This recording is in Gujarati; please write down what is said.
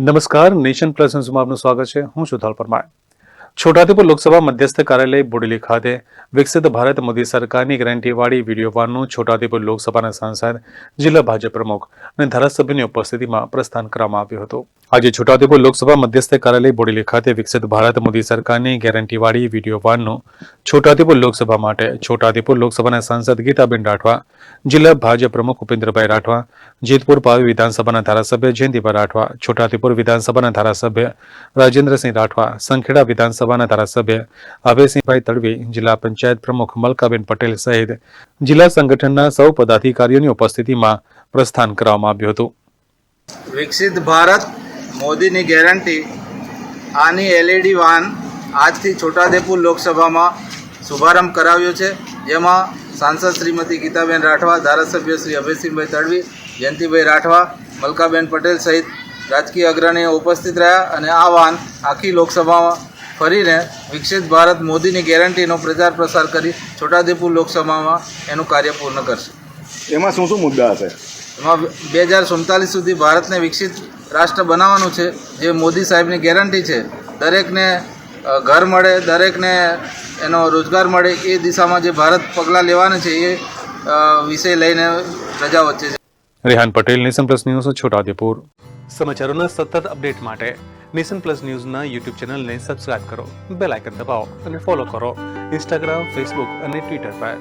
નમસ્કાર, નેશન પ્લસ ન્યૂઝમાં આપનું સ્વાગત છે. હું સુધાલ પરમાર. છોટાઉદેપુર લોકસભા મધ્યસ્થ કાર્યાલય બોડેલી ખાતે વિકસિત ભારત મોદી સરકારની ગેરંટીવાળી વીડિયો વાનનું છોટાઉદેપુર લોકસભાના સાંસદ, જિલ્લા ભાજપ પ્રમુખ અને ધારાસભ્યની ઉપસ્થિતિમાં પ્રસ્થાન કરવામાં આવ્યું હતું. આજે છોટાઉદેપુર લોકસભા મધ્યસ્થ કાર્યાલય બોડેલી ખાતે વિકસિત ભારત મોદી સરકારની ગેરંટીવાળી વીડિયો વાનનું છોટાઉદેપુર લોકસભા માટે છોટાઉદેપુર લોકસભાના સાંસદ ગીતાબેન રાઠવા, જિલ્લા ભાજપ પ્રમુખ ઉપેન્દ્રભાઈ રાઠવા, જેતપુર પાવી વિધાનસભાના ધારાસભ્ય જયંતિભાઈ રાઠવા, છોટાઉદેપુર વિધાનસભાના ધારાસભ્ય રાજેન્દ્રસિંહ રાઠવા, સંખેડા વિધાનસભાના ધારાસભ્ય અભયસિંહભાઈ તડવી, જિલ્લા પંચાયત પ્રમુખ મલકાબેન પટેલ સહિત જિલ્લા સંગઠનના સૌ પદાધિકારીઓની ઉપસ્થિતિમાં પ્રસ્થાન કરવામાં આવ્યું હતું. વિકસિત ભારત મોદીની ગેરંટી, આની એલઈડી વાન આજથી છોટાદેપુર લોકસભામાં શુભારંભ કરાવ્યો છે. જેમાં સાંસદ શ્રીમતી ગીતાબેન રાઠવા, ધારાસભ્ય શ્રી અભયસિંહભાઈ તડવી, જયંતિભાઈ રાઠવા, મલકાબેન પટેલ સહિત રાજકીય અગ્રણીઓ ઉપસ્થિત રહ્યા અને આ વાન આખી લોકસભામાં ફરીને વિકસિત ભારત મોદીની ગેરંટીનો પ્રચાર પ્રસાર કરી છોટાદેપુર લોકસભામાં એનું કાર્ય પૂર્ણ કરશે. એમાં શું શું મુદ્દા હશે? એમાં બે હજાર સુડતાલીસ સુધી ભારતને વિકસિત રાષ્ટ્ર બનાવવાનું છે જે મોદી સાહેબની ગેરંટી છે. દરેકને ઘર મળે દરેકને એનો રોજગાર મળે એ દિશામાં જે ભારત પગલાં લેવાના છે એ વિષય લઈને રજા વચ્ચે છે. Rehan Patel nation plus news Chhotaudepur. સમાચારોના સતત અપડેટ માટે નેશન પ્લસ ન્યૂઝના યુટ્યુબ ચેનલને સબસ્ક્રાઇબ કરો બેલ આઇકન દબાવો અને ફોલો કરો. ઇન્સ્ટાગ્રામ ફેસબુક અને ટ્વિટર પર.